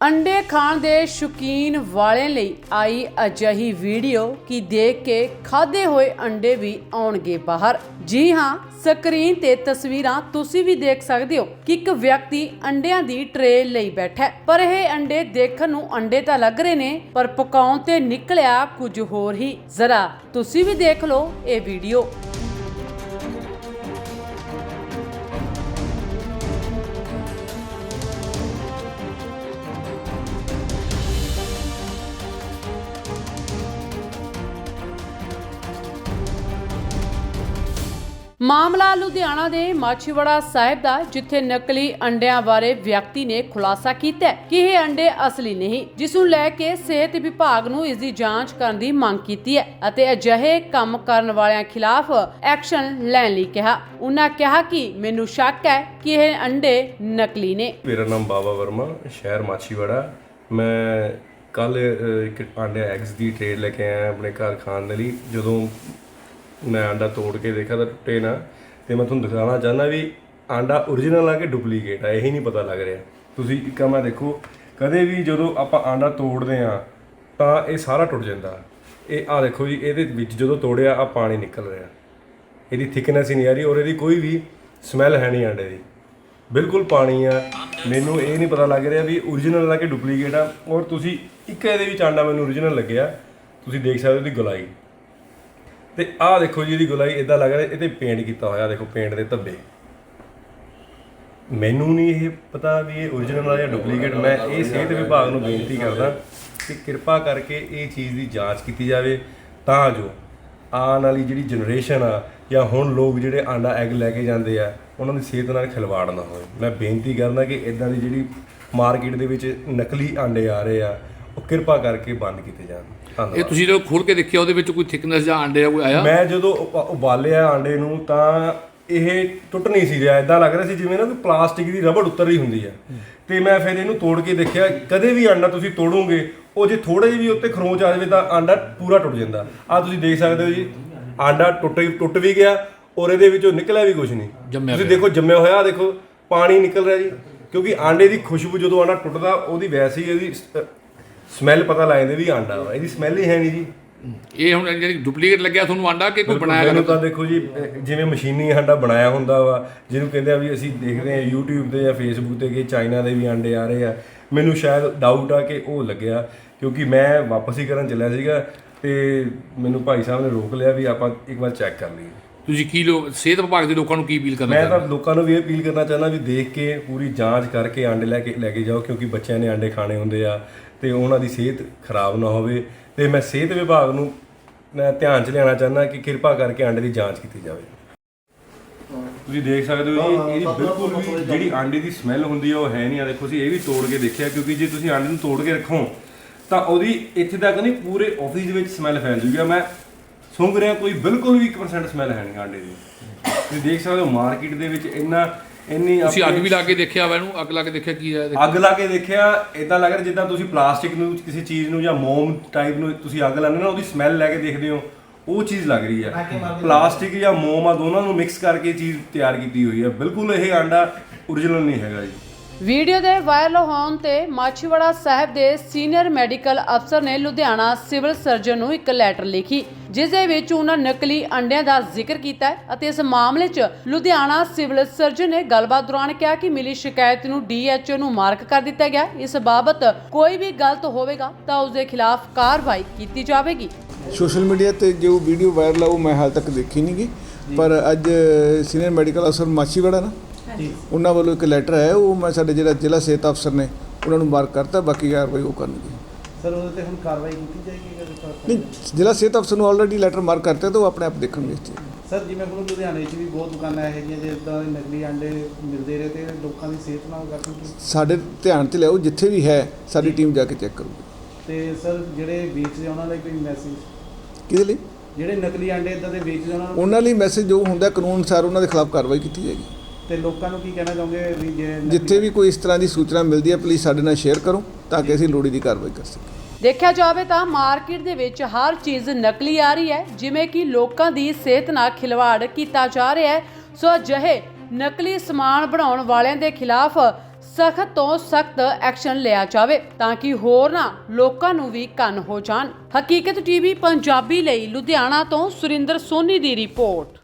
ਅੰਡੇ ਖਾਣ ਦੇ ਸ਼ੌਕੀਨ ਵਾਲੇ ਲਈ ਆਈ ਅਜਿਹੀ ਵੀਡੀਓ ਕਿ ਦੇਖ ਕੇ ਖਾਦੇ ਹੋਏ ਅੰਡੇ ਵੀ ਆਉਣਗੇ ਬਾਹਰ। ਜੀ ਹਾਂ, ਸਕਰੀਨ ਤੇ ਤਸਵੀਰਾਂ ਤੁਸੀਂ ਵੀ ਦੇਖ ਸਕਦੇ ਹੋ ਕਿ ਇੱਕ ਵਿਅਕਤੀ ਅੰਡਿਆਂ ਦੀ ਟਰੇ ਲਈ ਬੈਠਾ ਹੈ। ਪਰ ਇਹ ਅੰਡੇ ਦੇਖਣ ਨੂੰ ਅੰਡੇ ਤਾਂ ਲੱਗ ਰਹੇ ਨੇ, ਪਰ ਪਕਾਉਣ ਤੇ ਨਿਕਲਿਆ ਕੁਝ ਹੋਰ ਹੀ। ਜ਼ਰਾ ਤੁਸੀਂ ਵੀ ਦੇਖ ਲਓ ਇਹ ਵੀਡੀਓ। ਮਾਮਲਾ ਲੁਧਿਆਣਾ ਦੇ ਮਾਛੀਵਾੜਾ ਸਾਹਿਬ ਦਾ, ਜਿੱਥੇ ਨਕਲੀ ਅੰਡਿਆਂ ਬਾਰੇ ਵਿਅਕਤੀ ਨੇ ਖੁਲਾਸਾ ਕੀਤਾ ਕਿ ਇਹ ਅੰਡੇ ਅਸਲੀ ਨਹੀਂ, ਜਿਸ ਨੂੰ ਲੈ ਕੇ ਸਿਹਤ ਵਿਭਾਗ ਨੂੰ ਇਸ ਦੀ ਜਾਂਚ ਕਰਨ ਦੀ ਮੰਗ ਕੀਤੀ ਹੈ ਅਤੇ ਅਜਿਹੇ ਕੰਮ ਕਰਨ ਵਾਲਿਆਂ ਖਿਲਾਫ ਐਕਸ਼ਨ ਲੈਣ ਲਈ ਕਿਹਾ। ਉਹਨਾਂ ਕਿਹਾ ਕਿ ਮੈਨੂੰ ਸ਼ੱਕ ਹੈ ਕਿ ਇਹ ਅੰਡੇ ਨਕਲੀ ਨੇ। ਮੇਰਾ ਨਾਮ ਬਾਬਾ ਵਰਮਾ, ਸ਼ਹਿਰ ਮਾਛੀਵਾੜਾ। ਮੈਂ ਕੱਲ ਇੱਕ ਆਂਡੇ ਐਗਸ ਦੀ ਟ੍ਰੇਡ ਲੈ ਕੇ ਆਇਆ ਆਪਣੇ ਘਰ ਖਾਣ ਦੇ ਲਈ। ਜਦੋਂ ਮੈਂ ਆਂਡਾ ਤੋੜ ਕੇ ਦੇਖਿਆ ਤਾਂ ਟੁੱਟੇ ਨਾ, ਤੇ ਮੈਂ ਤੁਹਾਨੂੰ ਦਿਖਾਉਣਾ ਚਾਹੁੰਦਾ ਵੀ ਆਂਡਾ origignal ਆ ਕਿ ਡੁਪਲੀਕੇਟ ਆ, ਇਹੀ ਨਹੀਂ ਪਤਾ ਲੱਗ ਰਿਹਾ। ਤੁਸੀਂ ਇੱਕ ਮੈਂ ਦੇਖੋ, ਕਦੇ ਵੀ ਜਦੋਂ ਆਪਾਂ ਆਂਡਾ ਤੋੜਦੇ ਆ ਤਾਂ ਇਹ ਸਾਰਾ ਟੁੱਟ ਜਾਂਦਾ। ਇਹ ਆ ਦੇਖੋ ਜੀ, ਇਹਦੇ ਵਿੱਚ ਜਦੋਂ ਤੋੜਿਆ ਆ ਪਾਣੀ ਨਿਕਲ ਰਿਹਾ। ਇਹਦੀ ਥਿਕਨੈਸ ਹੀ ਨਹੀਂ ਆ ਰਹੀ ਔਰ ਇਹਦੀ ਕੋਈ ਵੀ ਸਮੈਲ ਹੈ ਨਹੀਂ ਆਂਡੇ ਦੀ। ਬਿਲਕੁਲ ਪਾਣੀ ਆ। ਮੈਨੂੰ ਇਹ ਨਹੀਂ ਪਤਾ ਲੱਗ ਰਿਹਾ ਵੀ origignal ਆ ਕਿ ਡੁਪਲੀਕੇਟ ਆ। ਔਰ ਤੁਸੀਂ ਇੱਕ ਇਹਦੇ ਵਿੱਚ ਆਂਡਾ ਮੈਨੂੰ origignal ਲੱਗਿਆ। ਤੁਸੀਂ ਦੇਖ ਸਕਦੇ ਹੋ ਉਹਦੀ ਗੁਲਾਈ। ਤੇ ਆਹ ਦੇਖੋ ਜੀ, ਇਹਦੀ ਗੁਲਾਈ ਇਦਾਂ ਲੱਗ ਰਿਹਾ, ਇਹ ਤੇ ਪੇਂਟ ਕੀਤਾ ਹੋਇਆ ਦੇਖੋ ਪੇਂਟ ਦੇ ਧੱਬੇ। ਮੈਨੂੰ ਨਹੀਂ ਇਹ ਪਤਾ ਵੀ ਇਹ origignal ਆ ਜਾਂ ਡੁਪਲੀਕੇਟ ਮੈਂ ਇਹ ਸਿਹਤ ਵਿਭਾਗ ਨੂੰ ਬੇਨਤੀ ਕਰਦਾ ਕਿ ਕਿਰਪਾ ਕਰਕੇ ਇਹ ਚੀਜ਼ ਦੀ ਜਾਂਚ ਕੀਤੀ ਜਾਵੇ, ਤਾਂ ਜੋ ਆਉਣ ਵਾਲੀ ਜਿਹੜੀ ਜਨਰੇਸ਼ਨ ਆ, ਜਾਂ ਹੁਣ ਲੋਕ ਜਿਹੜੇ ਆਂਡਾ ਐਗ ਲੈ ਕੇ ਜਾਂਦੇ ਆ, ਉਹਨਾਂ ਦੀ ਸਿਹਤ ਨਾਲ ਖਿਲਵਾੜ ਨਾ ਹੋਵੇ। ਮੈਂ ਬੇਨਤੀ ਕਰਦਾ ਕਿ ਇਦਾਂ ਦੀ ਜਿਹੜੀ ਮਾਰਕੀਟ ਦੇ ਵਿੱਚ ਨਕਲੀ ਆਂਡੇ ਆ ਰਹੇ ਆ ਉਹ ਕਿਰਪਾ ਕਰਕੇ ਬੰਦ ਕੀਤੇ ਜਾਣ। ਇਹ ਤੁਸੀਂ ਜਦੋਂ ਖੋਲ ਕੇ ਦੇਖਿਆ ਉਹਦੇ ਵਿੱਚ ਕੋਈ ਥਿਕਨੈਸ ਜਾਂ ਅੰਡੇ ਦਾ ਕੋਈ ਆਇਆ? ਮੈਂ ਜਦੋਂ ਉਪ- ਉਬਾਲਿਆ ਆਂਡੇ ਨੂੰ ਤਾਂ ਇਹ ਟੁੱਟ ਨਹੀਂ ਸੀ ਰਿਹਾ। ਇਦਾਂ ਲੱਗ ਰਿਹਾ ਸੀ ਜਿਵੇਂ ਨਾ ਕੋਈ ਪਲਾਸਟਿਕ ਦੀ ਰਬੜ ਉਤਰ ਰਹੀ ਹੁੰਦੀ ਹੈ। ਤੇ ਮੈਂ ਫਿਰ ਇਹਨੂੰ ਤੋੜ ਕੇ ਦੇਖਿਆ ਕਦੇ ਵੀ ਆਂਡਾ ਤੁਸੀਂ ਤੋੜੋਗੇ ਉਹ ਜੇ ਥੋੜੇ ਜਿਹੀ ਵੀ ਉੱਤੇ ਖਰੋਚ ਆ ਜਾਵੇ ਤਾਂ ਆਂਡਾ ਪੂਰਾ ਟੁੱਟ ਜਾਂਦਾ। ਆ ਤੁਸੀਂ ਦੇਖ ਸਕਦੇ ਹੋ ਜੀ ਆਂਡਾ ਟੁੱਟ ਟੁੱਟ ਵੀ ਗਿਆ ਔਰ ਇਹਦੇ ਵਿੱਚੋਂ ਨਿਕਲਿਆ ਵੀ ਕੁਝ ਨਹੀਂ। ਜੰਮਿਆ ਤੁਸੀਂ ਦੇਖੋ ਜੰਮਿਆ ਹੋਇਆ ਆਹ ਦੇਖੋ ਪਾਣੀ ਨਿਕਲ ਰਿਹਾ ਜੀ। ਕਿਉਂਕਿ ਆਂਡੇ ਦੀ ਖੁਸ਼ਬੂ ਜਦੋਂ ਆਂਡਾ ਟੁੱਟਦਾ ਉਹਦੀ ਵੈਸੇ ਹੀ ਇਹਦੀ ਸਮੈਲ ਪਤਾ ਲੱਗ ਜਾਂਦੀ ਵੀ ਆਂਡਾ ਵਾ ਇਹਦੀ ਸਮੈਲ ਹੀ ਹੈ ਨਹੀਂ ਜੀ। ਇਹ ਹੁਣ ਜਿਹੜੀ ਡੁਪਲੀਕੇਟ ਲੱਗਿਆ ਤੁਹਾਨੂੰ ਆਂਡਾ ਕਿ ਕੋਈ ਬਣਾਇਆ ਮੈਨੂੰ ਤਾਂ ਦੇਖੋ ਜੀ ਜਿਵੇਂ ਮਸ਼ੀਨੀ ਆਂਡਾ ਬਣਾਇਆ ਹੁੰਦਾ ਵਾ ਜਿਹਨੂੰ ਕਹਿੰਦੇ ਆ ਵੀ ਅਸੀਂ ਦੇਖਦੇ ਆ YouTube ਤੇ ਜਾਂ Facebook ਤੇ ਕਿ ਚਾਈਨਾ ਦੇ ਵੀ ਆਂਡੇ ਆ ਰਹੇ ਆ। ਮੈਨੂੰ ਸ਼ਾਇਦ ਡਾਊਟ ਆ ਕਿ ਉਹ ਲੱਗਿਆ ਕਿਉਂਕਿ ਮੈਂ ਵਾਪਸ ਹੀ ਕਰਨ ਚੱਲਿਆ ਸੀਗਾ ਤੇ ਮੈਨੂੰ ਭਾਈ ਸਾਹਿਬ ਨੇ ਰੋਕ ਲਿਆ ਵੀ ਆਪਾਂ ਇੱਕ ਵਾਰ ਚੈੱਕ ਕਰ ਲਈਏ। ਤੁਸੀਂ ਕੀ ਲੋਕ ਸਿਹਤ ਵਿਭਾਗ ਦੇ ਲੋਕਾਂ ਨੂੰ ਕੀ ਅਪੀਲ ਕਰਨਾ ਮੈਂ ਤਾਂ ਲੋਕਾਂ ਨੂੰ ਵੀ ਇਹ ਅਪੀਲ ਕਰਨਾ ਚਾਹੁੰਦਾ ਵੀ ਦੇਖ ਕੇ ਪੂਰੀ ਜਾਂਚ ਕਰਕੇ ਆਂਡੇ ਲੈ ਕੇ ਲੈ ਕੇ ਜਾਓ ਕਿਉਂਕਿ ਬੱਚਿਆਂ ਨੇ ਆਂਡੇ ਖਾਣੇ ਹੁੰਦੇ ਆ। ਤੇ ਉਹਨਾਂ ਦੀ ਸਿਹਤ ਖਰਾਬ ਨਾ ਹੋਵੇ। ਤੇ ਮੈਂ ਸਿਹਤ ਵਿਭਾਗ ਨੂੰ ਮੈਂ ਧਿਆਨ 'ਚ ਲਿਆਉਣਾ ਚਾਹੁੰਦਾ ਕਿ ਕਿਰਪਾ ਕਰਕੇ ਆਂਡੇ ਦੀ ਜਾਂਚ ਕੀਤੀ ਜਾਵੇ। ਤੁਸੀਂ ਦੇਖ ਸਕਦੇ ਹੋ ਜੀ ਇਹਦੀ ਬਿਲਕੁਲ ਵੀ ਜਿਹੜੀ ਆਂਡੇ ਦੀ ਸਮੈਲ ਹੁੰਦੀ ਆ ਉਹ ਹੈ ਨਹੀਂ। ਆ ਦੇਖੋ ਅਸੀਂ ਇਹ ਵੀ ਤੋੜ ਕੇ ਦੇਖਿਆ ਕਿਉਂਕਿ ਜੇ ਤੁਸੀਂ ਆਂਡੇ ਨੂੰ ਤੋੜ ਕੇ ਰੱਖੋ ਤਾਂ ਉਹਦੀ ਇੱਥੇ ਤੱਕ ਨਹੀਂ ਪੂਰੇ ਆਫਿਸ ਦੇ ਵਿੱਚ ਸਮੈਲ ਫੈਲ ਜੂਗੀ। ਮੈਂ ਸੁੰਘ ਰਿਹਾ ਕੋਈ ਬਿਲਕੁਲ ਵੀ 1% ਸਮੈਲ ਹੈ ਨਹੀਂ ਆਂਡੇ ਦੀ। ਤੁਸੀਂ ਦੇਖ ਸਕਦੇ ਹੋ ਮਾਰਕੀਟ ਦੇ ਵਿੱਚ ਇੰਨਾ ਇੰਨੀ ਤੁਸੀਂ ਅੱਗ ਵੀ ਲਾ ਕੇ ਦੇਖਿਆ ਵਾ ਇਹਨੂੰ? ਅੱਗ ਲਾ ਕੇ ਦੇਖਿਆ ਕੀ ਹੈ? ਅੱਗ ਲਾ ਕੇ ਦੇਖਿਆ ਇਦਾਂ ਲੱਗ ਰਿਹਾ ਜਿੱਦਾਂ ਤੁਸੀਂ ਪਲਾਸਟਿਕ ਨੂੰ ਕਿਸੇ ਚੀਜ਼ ਨੂੰ ਜਾਂ ਮੋਮ ਟਾਈਪ ਨੂੰ ਤੁਸੀਂ ਅੱਗ ਲਾਉਂਦੇ ਨਾ ਉਹਦੀ ਸਮੈਲ ਲੈ ਕੇ ਦੇਖਦੇ ਹੋ ਉਹ ਚੀਜ਼ ਲੱਗ ਰਹੀ ਹੈ। ਪਲਾਸਟਿਕ ਜਾਂ ਮੋਮ ਆ ਦੋਨਾਂ ਨੂੰ ਮਿਕਸ ਕਰਕੇ ਚੀਜ਼ ਤਿਆਰ ਕੀਤੀ ਹੋਈ ਹੈ। ਬਿਲਕੁਲ ਇਹ ਆਂਡਾ origignal ਨਹੀਂ ਹੈਗਾ ਜੀ। ਵੀਡੀਓ ਦੇ ਵਾਇਰਲ ਹੋਣ ਤੇ ਮਾਛੀਵਾੜਾ ਸਾਹਿਬ ਦੇ ਸੀਨੀਅਰ ਮੈਡੀਕਲ ਅਫਸਰ ਨੇ ਲੁਧਿਆਣਾ ਸਿਵਲ ਸਰਜਨ ਨੂੰ ਇੱਕ ਲੈਟਰ ਲਿਖੀ ਜਿਸ ਦੇ ਵਿੱਚ ਉਹਨਾਂ ਨਕਲੀ ਅੰਡਿਆਂ ਦਾ ਜ਼ਿਕਰ ਕੀਤਾ ਹੈ ਅਤੇ ਇਸ ਮਾਮਲੇ 'ਚ ਲੁਧਿਆਣਾ ਸਿਵਲ ਸਰਜਨ ਨੇ ਗੱਲਬਾਤ ਦੌਰਾਨ ਕਿਹਾ ਕਿ ਮਿਲੀ ਸ਼ਿਕਾਇਤ ਨੂੰ ਡੀਐਚਓ ਨੂੰ ਮਾਰਕ ਕਰ ਦਿੱਤਾ ਗਿਆ ਇਸ ਬਾਬਤ ਕੋਈ ਵੀ ਗਲਤ ਹੋਵੇਗਾ ਤਾਂ ਉਸ ਦੇ ਖਿਲਾਫ ਕਾਰਵਾਈ ਕੀਤੀ ਜਾਵੇਗੀ। ਸੋਸ਼ਲ ਮੀਡੀਆ ਤੇ ਜੋ ਵੀਡੀਓ ਵਾਇਰਲ ਆ ਉਹ ਮੈਂ ਹਾਲ ਤੱਕ ਦੇਖੀ ਨਹੀਂ ਗੀ ਪਰ ਅੱਜ ਸੀਨੀਅਰ ਮੈਡੀਕਲ ਅਫਸਰ ਮਾਛੀਵਾੜਾ ਨਾ ਉਹਨਾਂ ਵੱਲੋਂ ਇੱਕ ਲੈਟਰ ਹੈ ਉਹ ਮੈਂ ਸਾਡੇ ਜਿਹੜਾ ਜ਼ਿਲ੍ਹਾ ਸਿਹਤ ਅਫਸਰ ਨੇ ਉਹਨਾਂ ਨੂੰ ਮਾਰਕ ਕਰਤਾ ਬਾਕੀ ਕਾਰਵਾਈ ਉਹ ਕਰਨਗੇ। ਸਰ ਉਹਦੇ ਤੇ ਹੁਣ ਕਾਰਵਾਈ ਕੀਤੀ ਜਾਏਗੀ? ਨਹੀਂ ਜ਼ਿਲ੍ਹਾ ਸਿਹਤ ਅਫਸਰ ਨੂੰ ਆਲਰੇਡੀ ਲੈਟਰ ਮਾਰਕ ਕਰਤਾ ਤਾਂ ਉਹ ਆਪਣੇ ਆਪ ਦੇਖਣਗੇ ਇਸ ਚੀਜ਼। ਨੂੰ। ਸਰ ਜਿਵੇਂ ਹੁਣ ਲੁਧਿਆਣੇ 'ਚ ਵੀ ਬਹੁਤ ਦੁਕਾਨਾਂ ਇਹੋ ਜਿਹੀਆਂ ਜਿੱਦਾਂ ਦੇ ਨਕਲੀ ਆਂਡੇ ਮਿਲਦੇ ਰਹੇ ਤੇ ਲੋਕਾਂ ਦੀ ਸਿਹਤ ਨਾਲ ਕਾਫੀ ਸਾਡੇ ਧਿਆਨ 'ਚ ਲਿਆਓ ਜਿੱਥੇ ਵੀ ਹੈ ਸਾਡੀ ਟੀਮ ਜਾ ਕੇ ਚੈੱਕ ਕਰੂਗੀ। ਤੇ ਸਰ ਜਿਹੜੇ ਵੇਚਦੇ ਉਹਨਾਂ ਲਈ ਕੋਈ ਮੈਸੇਜ ਕਿਹਦੇ ਲਈ? ਜਿਹੜੇ ਨਕਲੀ ਆਂਡੇ ਇਦਾਂ ਦੇ ਵੇਚਦੇ ਉਹਨਾਂ ਲਈ ਮੈਸੇਜ ਜੋ ਹੁੰਦਾ ਕਾਨੂੰਨ ਅਨੁਸਾਰ ਉਹਨਾਂ ਦੇ ਖਿਲਾਫ ਕਾਰਵਾਈ ਕੀਤੀ ਜਾਏਗੀ। ਤੇ ਲੋਕਾਂ ਨੂੰ ਕੀ ਕਹਿਣਾ ਚਾਹੋਗੇ ਵੀ ਜੇ ਜਿੱਥੇ ਵੀ ਕੋਈ ਇਸ ਤਰ੍ਹਾਂ ਦੀ ਸੂਚਨਾ ਮਿਲਦੀ ਹੈ ਪਲੀਜ਼ ਸਾਡੇ ਨਾਲ ਸ਼ੇਅਰ ਕਰੋ ਤਾਂ ਕਿ ਅਸੀਂ ਲੋੜੀ ਦੀ ਕਾਰਵਾਈ ਕਰ ਸਕੀਏ। ਦੇਖਿਆ ਜਾਵੇ ਤਾਂ ਮਾਰਕੀਟ ਦੇ ਵਿੱਚ ਹਰ ਚੀਜ਼ ਨਕਲੀ ਆ ਰਹੀ ਹੈ ਜਿਵੇਂ ਕਿ ਲੋਕਾਂ ਦੀ ਸਿਹਤ ਨਾਲ ਖਿਲਵਾੜ ਕੀਤਾ ਜਾ ਰਿਹਾ ਹੈ। ਸੋ ਅਜਿਹੇ ਨਕਲੀ ਸਮਾਨ ਬਣਾਉਣ ਵਾਲਿਆਂ ਦੇ ਖਿਲਾਫ ਸਖਤ ਤੋਂ ਸਖਤ ਐਕਸ਼ਨ ਲਿਆ ਜਾਵੇ ਤਾਂ ਕਿ ਹੋਰਨਾਂ ਲੋਕਾਂ ਨੂੰ ਵੀ ਕੰਨ ਹੋ ਜਾਣ। ਹਕੀਕਤ ਟੀਵੀ ਪੰਜਾਬੀ ਲਈ ਲੁਧਿਆਣਾ ਤੋਂ ਸੁਰਿੰਦਰ ਸੋਨੀ ਦੀ ਰਿਪੋਰਟ।